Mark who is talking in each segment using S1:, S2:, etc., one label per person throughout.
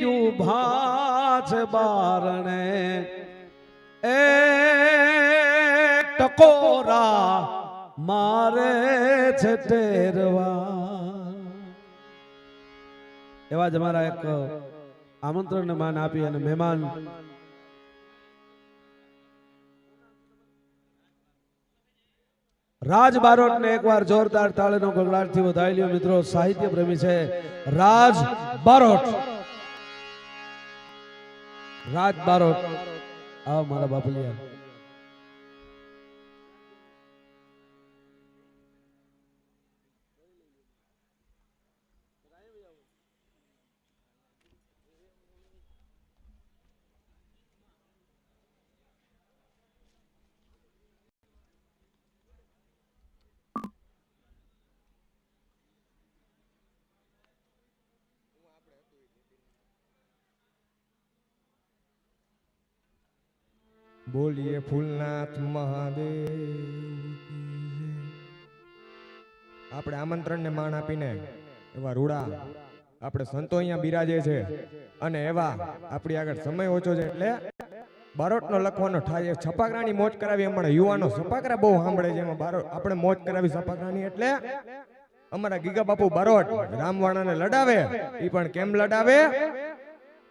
S1: બીજું ભાજ બારણે. એ ટકોરા મારે છે ટેરવા. એવા જ અમારા એક આમંત્રણને માન આપી અને મહેમાન રાજ બારોટ ને એકવાર જોરદાર તાળીનો ગગડાટથી વધાવી લ્યો મિત્રો. સાહિત્ય પ્રેમી છે રાજ બારોટ. રાજ બારોટ આવો મારા બાપલિયા.
S2: બોલીએ ફૂલનાથ મહાદેવ. આપણે આમંત્રણને માન આપીને એવા રૂડા, આપણે સંતો અહીંયા બિરાજે છે અને એવા આપણી આગળ સમય ઓછો છે એટલે બારોટનો લખવાનો થાય છપાકરાની મોજ કરાવી અમારા યુવાનો છપાકરા બહુ સાંભળે છે. એમાં બારોટ, આપણે મોજ કરાવી છપાકરાની એટલે અમારા ગીગા બાપુ બારોટ રામવાણાને લડાવે એ પણ કેમ લડાવે?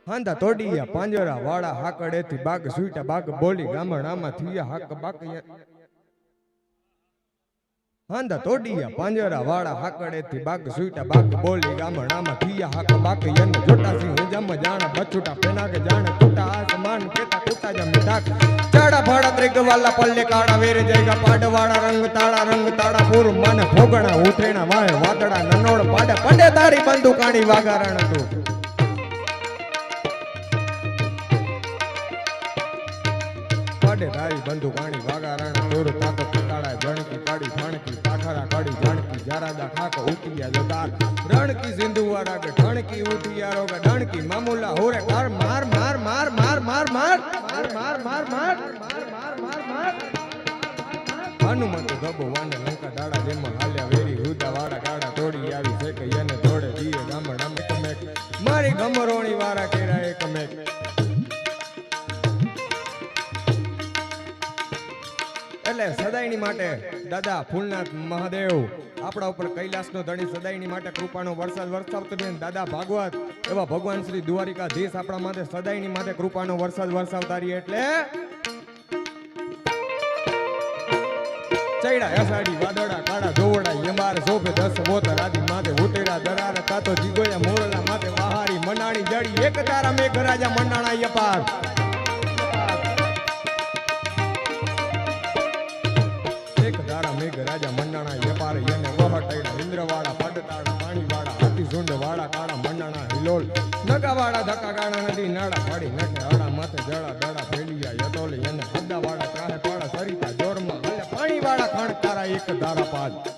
S2: હાંધા તોડીયા, પાંજરા વાળા હાકડેથી બાગ સુઈટા બાગ બોલી ગામડામાં થયા હાક બાક હાંધા તોડીયા, પાંજરા વાળા હાકડેથી બાગ સુઈટા બાગ બોલી ગામડામાં થયા હાક બાક યન જોટા સિંહ જમ જાણ બચુટા પેના કે જાણ કુટા આસમાન કેતા કુટા જમ ડાક ચાડા ભાડા ત્રિગ વાલા પલ્લે કાળા વેર જયગા, પાડવાળા રંગ તાળા રંગ તાળા પૂર મન ભોગણા ઉથેણા વાય વાદળા નનોડ પાડે, પડે તારી બંદુકાણી વાગારણ તું. પડે તારી બંધુ પાણી વાગા રાણા દોર પિતાળા જણકી કાળી ફાણકી પાખરા કાળી જાણકી જારાદા ઠાકો ઉતિયા જદાર રણકી સિંધુ વાળા કે ઠણકી ઉતિયા રોગા ડણકી મામુલા હોરે માર માર માર માર માર માર માર માર માર માર હનુમંત ગબો વાને લંકા દાડા જેમાં હાલ્યા વેરી હુદા વાળા ગાડા તોડી આવી છે કે એને તોડે દીએ ગામડામાં કમેક મારી ગમરોણી વાળા કેરા એક મેક એટલે સદાયની માટે દાદા ફૂલનાથ મહાદેવ, આપણા ઉપર કૈલાસનો ધણી સદાયની માટે કૃપાનો વરસાદ વરસાવતો રહે દાદા ભાગવત, એવા ભગવાન શ્રી દ્વારિકાધીશ આપણા માટે સદાયની માટે કૃપાનો વરસાદ વરસાવતા રહીએ એટલે ચૈડા, અષાઢી, વાદળા, કાળા, ધોવડા યમાર સોફે દસ બોતર આદિ માથે ઉતેરા દરાર, કાતો, જીગોયા, મોરલા, માથે વહારી મનાણી જડી એક તારા મેઘ રાજા મંડાણા, યપાર. ઇન્દ્રવાળા પડતાળા પાણીવાળા હાથી વાળા કાળા મંડાણા, હિલોલ, નગાવાળા ધક્કા ગાળા નદી, નાળા પાડી નટે હળા માથે જળા દડા ફેલિયા યટોલી અને હદ્દાવાળા ત્રાહે પાળા, સરિતા, જોરમાં પાણીવાળા, ખણકારા, એક ધારા પાદ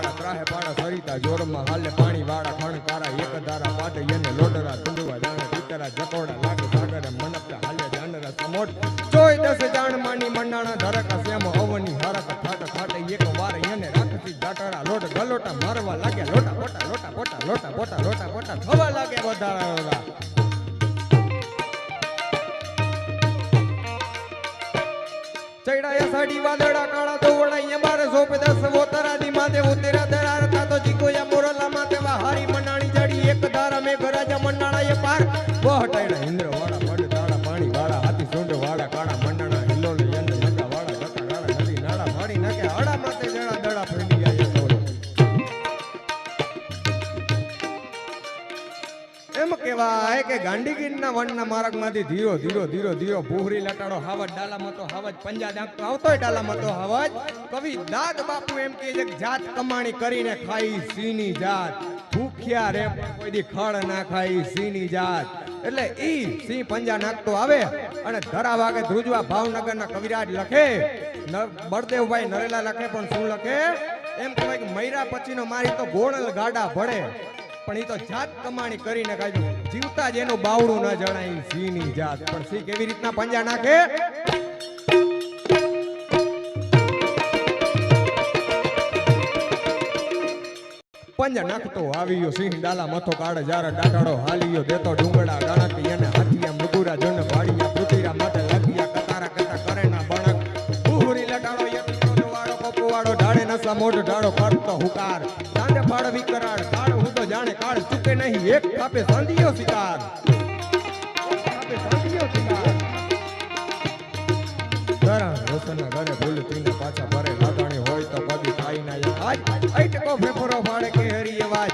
S2: હદ્દાવાળા ત્રાહે પાડા સરિતા જોરમાં હાલે પાણીવાળા ખણકારા, એક ધારા પાટે એને લોડરા ધુંડવા જાણે પિતરા જકોડા લાગે સાગરે મનપતા હાલે જાનરા સમોટ. ચોય દસ જાણ માની મંડાણા ધરકા સેમ અવની હરક ફાટ ફાટે એક વાર એને રાખતી જાટડા લોટ ગલોટા મારવા લાગે લોટા પોટા લોટા પોટા લોટા પોટા લોટા પોટા થવા લાગે વધારા ચડાયા સાડી વાદળા કાળા દોવડા બાર સોપ દસ હારી મનાણી એક ધારા મેઘ રાજા મંડાણા એ પાર. વહટાયડા ઇન્દ્ર વાળા પડ તાળા પાણી વાળા હાથી સુંડ વાળા કાળા મંડાણા હિલોલ યંદ નકા વાળા ગાળા નદી, નાળા મારી નાખે હડા માથે જણા કેવાય કે ગાંડીગીરના વનના માર્ગમાંથી ધીરો ધીરો ધીરો ધીરો, ભૂહરી લટાડો, હાવજ, ડાલામાં તો હાવજ પંજા દાંકતો આવતોય ડાલામાં તો હાવજ. કવિ દાદ બાપુ એમ કે છે કે જાત કમાણી કરીને ખાઈ સીની જાત. ભૂખ્યા રે કોઈ દી ખળ ના ખાઈ સીની જાત. એટલે ઈ સિંહ પંજા નાખતો આવે અને ધરા વાગે ધ્રુજવા ભાવનગરના કવિરાજ લખે. બળદેવભાઈ નરેલા લખે પણ શું લખે? એમ કહેવાય કે મૈરા પછીનો મારી તો ગોળલ ગાડા ભળે. પણ એ તો જાત કમાણી કરીને કાઢ્યું જીવતા જ બાવડું ન જણાય સિંહની જાત. પણ સિંહ કેવી રીતના પંજા નાખે? પંજા નાખતો આવ્યો સિંહ, ડાલા મથો કાઢે જ્યારે ડાટાડો હાલ્યો, દેતો ડુંગળા ગણકી અને હાથિયા મૃગુરા જન ભાડિયા પૃથ્વીરા માટે લગ્યા કતારા કતા કરે ના બણક. ઉહરી લટાડો યતિનો વાળો કપવાળો ઢાળે નસા મોઢ ઢાળો કરતો હુકાર. દાંડે ફાળ વિકરાળ કાળો જાણે કાળ ચૂકે નહીં. એક કાપે સાંધિયો શિકાર. ફેફરો ફાડે કેહરી અવાજ.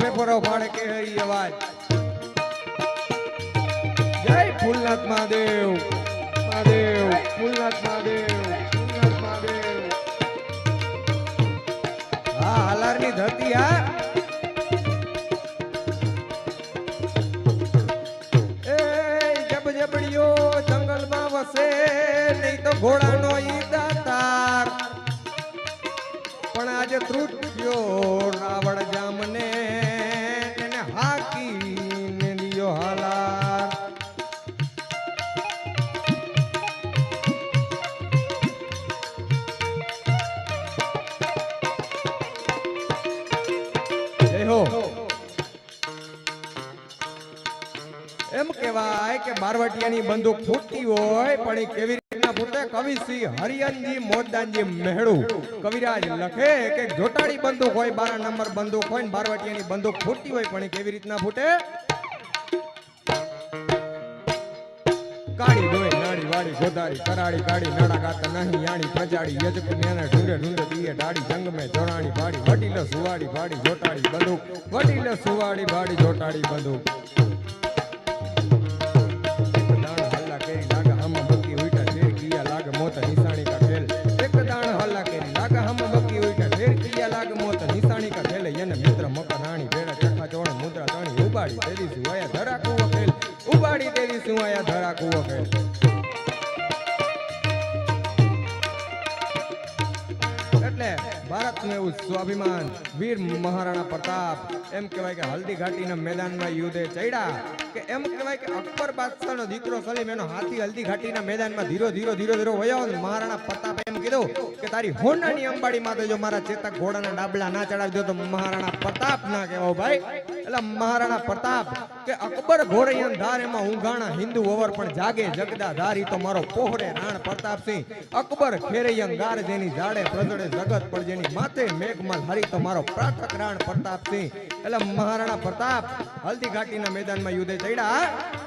S2: ફેફરો ફાડે કેહરી અવાજ. જય ફૂલનાથ મહાદેવ હાલારની ધરતી હા. વસે નહીં તો ઘોડાનો ઈ દાતાર પણ આજે ત્રુટ્યો રાવણ જામને એમ કહેવાય કે બારવટિયાની બંદૂક ફૂટતી હોય, પણ એ કેવી રીતના ફૂટે? કવિસિંહ હરિયનજી મોદાનજી મેહડુ. કવિરાજ લખે કે જોટાડી બંદૂક હોય, બાર નંબર બંદૂક હોય ને બારવટિયાની બંદૂક ફૂટતી હોય, પણ એ કેવી રીતના ફૂટે? કાળી ડોય નાડી વાડી ગોદારી કરાડી કાળી નાડા ગાતા નહીં યાણી પ્રજાડી યજક નેને ઢૂંઢે ઢૂંઢે દીએ ડાડી જંગ મે જોડાણી ભાડી વડીલ સુવાડી ભાડી જોટાડી બંદૂક. વડીલ સુવાડી ભાડી જોટાડી બંદૂક. ઉબાડી તેરી સુવાયા ધરાકુ વખેલ ખેલ ઉબાડી તેરી સુવાયા ધરાકુ કુવો ભારતનું એવું સ્વાભિમાન વીર મહારાણા પ્રતાપ. એમ કહેવાય કે હલ્દી ઘાટીના મેદાનમાં યુદ્ધે ચડ્યા કે એમ કહેવાય કે અકબર બાદશાહનો દીકરો સલીમ, એનો હાથી હલ્દી ઘાટીના મેદાનમાં ધીરો ધીરો ધીરો ધીરો વયો મહારાણા પ્રતાપ એમ કીધું કે તારી હોનાની અંબાડી માથે જો મારા ચેતક ઘોડાના ડાબલા ના ચડાવી દો તો મહારાણા પ્રતાપ ના કહેવાય. ભાઈ, એટલે મહારાણા પ્રતાપ કે અકબર ઘોરૈયન ધાર એમાં ઊંઘાણા હિન્દુ ઓવર પણ જાગે જગદા ધારી તો મારો પોહરે રાણ પ્રતાપસિંહ. અકબર ખેરૈયન ગાર જેની જાડે પ્રજડે જગત પર જેની માથે મેઘમાં ધારી તો મારો પ્રાથક રાણ પ્રતાપસિંહ. એટલે મહારાણા પ્રતાપ, હલ્દી ઘાટીના મેદાનમાં યુદ્ધે ચડ્યા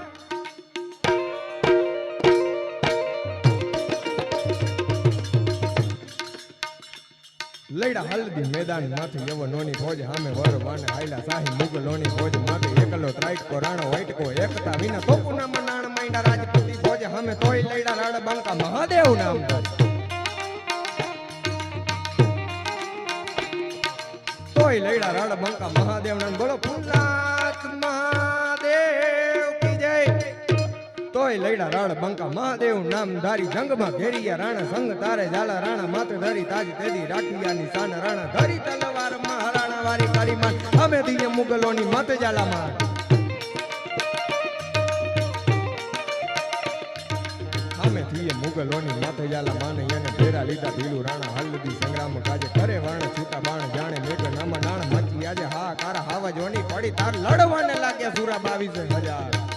S2: લઈડા હલ્દી મેદાનમાંથી એવો નોની ફોજ સામે વર વાને હાઈલા સાહી મુગલોની ફોજ માથે એકલો ત્રાઈટકો રાણો વાટકો એકતા વિના તોપુના મનાણ માંડા રાજપૂતી ફોજ સામે તોય લઈડા રાણ બંકા મહાદેવ નામ તોય લઈડા રાણ બંકા મહાદેવ નામ બોલો ફૂલનાથ તોય રાણ બંકા મહાદેવ, નામ ધારી જંગમાં ઘેરિયા રાણા, સંગ તારે ઝાલા રાણા, માત્ર ધરી તાજ તેદી રાખિયાની સાન રાણા, ધરી તલવાર મહારાણા વારી કાળી માન અમે દીએ મુગલોની મત ઝાલા માર અમે થઈએ મુગલોની મત ઝાલા માને એને ભેરા લીધા ભીલું રાણા હલ્દી સંગ્રામ કાજે કરે વર્ણ છૂટા બાણ, જાણે મેઘ નામ નાણ મચી આજે હા કારા હાવા જોની પડી તાર લડવાને લાગ્યા સુરા બાવીસ હજાર.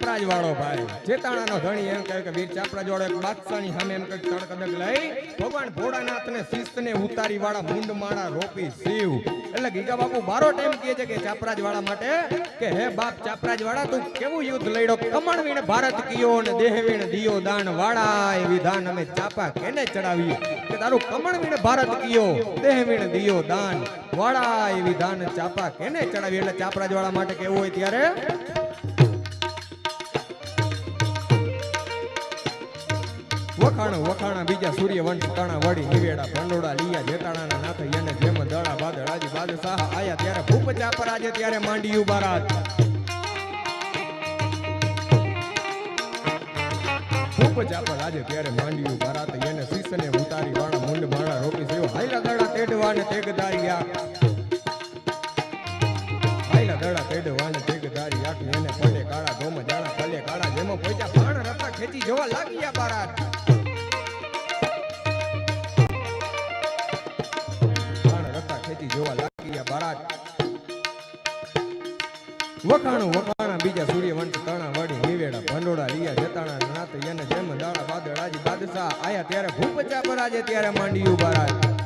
S2: ચાપરાજ વાળો ભાઈ. જેતાણાનો ધણી એમ કહે કે, વીર ચાપરાજ વાળો એક બાદશાહની સામે એમ કહે તડકડક લઈ ભગવાન ભોળાનાથને શિસ્તને ઉતારી વાળા મુંડ માળા રોપી શિવ. એટલે ગીગા બાપુ બારો ટાઈમ કહે છે કે ચાપરાજ વાળા માટે કે, હે બાપ ચાપરાજ વાળા તું કેવું યુદ્ધ લડ્યો? કમણ વીણ ભારત કિયો ને દેહ વીણ દિયો દાન વાળા. એ વિધાન અમે ચાપા કેને ચડાવી કે તારું કમણ વીણ ભારત કિયો દેહ વીણ દિયો દાન વાળા. એ વિધાન ચાપા કેને ચડાવી એટલે ચાપરાજ વાળા માટે કેવું હોય ત્યારે વખાણ, વખાણા, બીજા સૂર્યવંશ તાણા વળી નિવેડા, ભંડોળા, લીયા, જેતાણાના નાથ એને જેમ દડા બાદળ, આજે બાદશાહ આયા ત્યારે ભૂપ ચાપર, આજે ત્યારે માંડ્યું બારાત. ભૂપ ચાપર, આજે ત્યારે માંડ્યું બારાત. એને શીશને ઉતારી વાળા મુંડ માળા રોકી સેવ હાઈલા દડા તેડવા ને તેગદારિયા હાઈલા દડા તેડવા ને તેગદારી આખી. એને પડે કાળા ધોમ જાણા ફલે કાળા જેમાં પહોંચ્યા પાણ રતા ખેંચી જોવા લાગ્યા બારાત. વખાણું, વખાણા, બીજા સૂર્યવંશ તણા, વડી, નિવેડા, ભંડોળા, લિયા, જતાણા, નાત એને જેમ, દાડા, બાદળ, આજે, બાદશાહ, આયા ત્યારે ભૂપચા પર આજે ત્યારે માંડ્યું બારાત